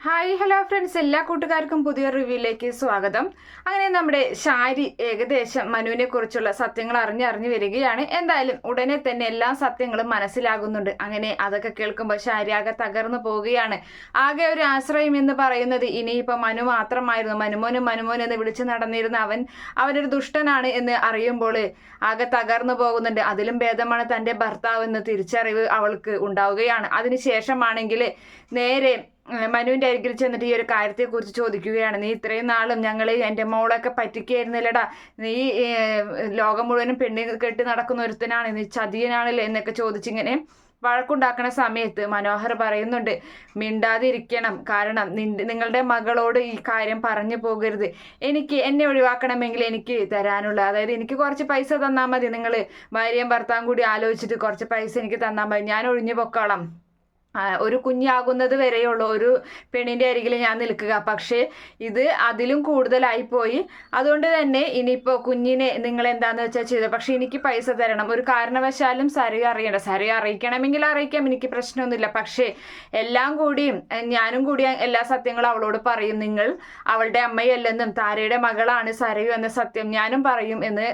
Hi hello friends എല്ലാ കൂട്ടുകാർക്കും പുതിയ റിവ്യൂയിലേക്ക് സ്വാഗതം. അങ്ങനെ നമ്മുടെ ഷാരി ഏകദേശം മനുവിനെ കുറിച്ചുള്ള സത്യങ്ങൾ അറിഞ്ഞറിഞ്ഞു വരികയാണ്. എന്തായാലും ഉടനെ തന്നെ എല്ലാ സത്യങ്ങളും മനസ്സിലാകുന്നുണ്ട്. അങ്ങനെ അതൊക്കെ കേൾക്കുമ്പോൾ ഷാരി ആകെ തകർന്നു പോവുകയാണ്. ആകെ ഒരു ആശ്രയം എന്ന് പറയുന്നത് ഇനിയിപ്പോൾ മനു മാത്രമായിരുന്നു. മനുമോനും മനുമോൻ എന്ന് വിളിച്ചു നടന്നിരുന്ന അവൻ അവനൊരു ദുഷ്ടനാണ് എന്ന് അറിയുമ്പോൾ ആകെ തകർന്നു പോകുന്നുണ്ട്. അതിലും ഭേദമാണ് തന്റെ ഭർത്താവ് എന്ന് തിരിച്ചറിവ് അവൾക്ക് ഉണ്ടാവുകയാണ്. അതിനുശേഷമാണെങ്കിൽ നേരെ മനുവിന്റെ അരികിൽ ചെന്നിട്ട് ഈ ഒരു കാര്യത്തെക്കുറിച്ച് ചോദിക്കുകയാണ്. നീ ഇത്രയും നാളും ഞങ്ങൾ എന്റെ മോളൊക്കെ പറ്റിക്കായിരുന്നില്ലടാ നീ ലോകം മുഴുവനും പെണ്ണി കെട്ടി നടക്കുന്ന ഒരുത്തനാണ്. നീ ചതിയനാണല്ലേ? എന്നൊക്കെ ചോദിച്ചിങ്ങനെ വഴക്കുണ്ടാക്കുന്ന സമയത്ത് മനോഹർ പറയുന്നുണ്ട് മിണ്ടാതിരിക്കണം കാരണം നിങ്ങളുടെ മകളോട് ഈ കാര്യം പറഞ്ഞു പോകരുത്. എനിക്ക് എന്നെ ഒഴിവാക്കണമെങ്കിൽ എനിക്ക് തരാനുള്ള അതായത് എനിക്ക് കുറച്ച് പൈസ തന്നാൽ മതി. നിങ്ങൾ ഭാര്യയും ഭർത്താവും കൂടി ആലോചിച്ചിട്ട് കുറച്ച് പൈസ എനിക്ക് തന്നാൽ മതി. ഞാൻ ഒഴിഞ്ഞു പൊക്കോളാം. ഒരു കുഞ്ഞാകുന്നത് വരെയുള്ള ഒരു പെണ്ണിന്റെ അരികിൽ ഞാൻ നിൽക്കുക. പക്ഷേ ഇത് അതിലും കൂടുതലായി പോയി. അതുകൊണ്ട് തന്നെ ഇനിയിപ്പോൾ കുഞ്ഞിനെ നിങ്ങൾ എന്താണെന്ന് വെച്ചാൽ ചെയ്ത്? പക്ഷേ എനിക്ക് പൈസ തരണം. ഒരു കാരണവശാലും സരി അറിയണ്ട. സരി അറിയിക്കണമെങ്കിൽ അറിയിക്കാം. എനിക്ക് പ്രശ്നമൊന്നുമില്ല. പക്ഷേ എല്ലാം കൂടിയും ഞാനും കൂടി എല്ലാ സത്യങ്ങളും അവളോട് പറയും. നിങ്ങൾ അവളുടെ അമ്മയല്ലെന്നും താരയുടെ മകളാണ് സരയു എന്ന സത്യം ഞാനും പറയും എന്ന്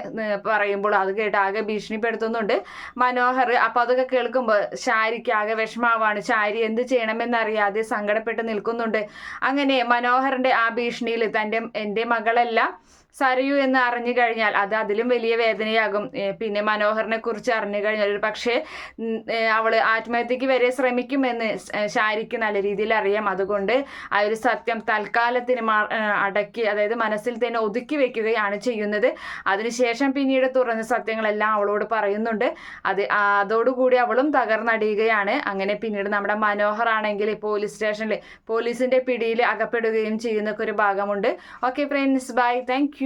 പറയുമ്പോൾ അത് കേട്ട് ആകെ ഭീഷണിപ്പെടുത്തുന്നുണ്ട് മനോഹർ. അപ്പോൾ അതൊക്കെ കേൾക്കുമ്പോൾ ശാരിക്ക് ആകെ വിഷമാവാണ്. ചാരി എന്ത് ചെയ്യണമെന്നറിയാതെ സങ്കടപ്പെട്ട് നിൽക്കുന്നുണ്ട്. അങ്ങനെ മനോഹറിന്റെ ആ ഭീഷണിയിൽ തന്റെ എന്റെ മകളല്ല സരയു എന്ന് അറിഞ്ഞു കഴിഞ്ഞാൽ അത് അതിലും വലിയ വേദനയാകും. പിന്നെ മനോഹറിനെ കുറിച്ച് അറിഞ്ഞു കഴിഞ്ഞാൽ ഒരു പക്ഷേ അവൾ ആത്മഹത്യക്ക് വരെ ശ്രമിക്കുമെന്ന് ശാരിക്ക് നല്ല രീതിയിൽ അറിയാം. അതുകൊണ്ട് ആ ഒരു സത്യം തൽക്കാലത്തിന് അടക്കി അതായത് മനസ്സിൽ തന്നെ ഒതുക്കി വെക്കുകയാണ് ചെയ്യുന്നത്. അതിനുശേഷം പിന്നീട് തുറന്ന സത്യങ്ങളെല്ലാം അവളോട് പറയുന്നുണ്ട്. അത് അതോടുകൂടി അവളും തകർന്നടിയുകയാണ്. അങ്ങനെ പിന്നീട് നമ്മുടെ മനോഹർ ആണെങ്കിൽ പോലീസ് സ്റ്റേഷനിൽ പോലീസിന്റെ പിടിയിൽ അകപ്പെടുകയും ചെയ്യുന്ന ഒരു ഭാഗമുണ്ട്. Okay friends bye thank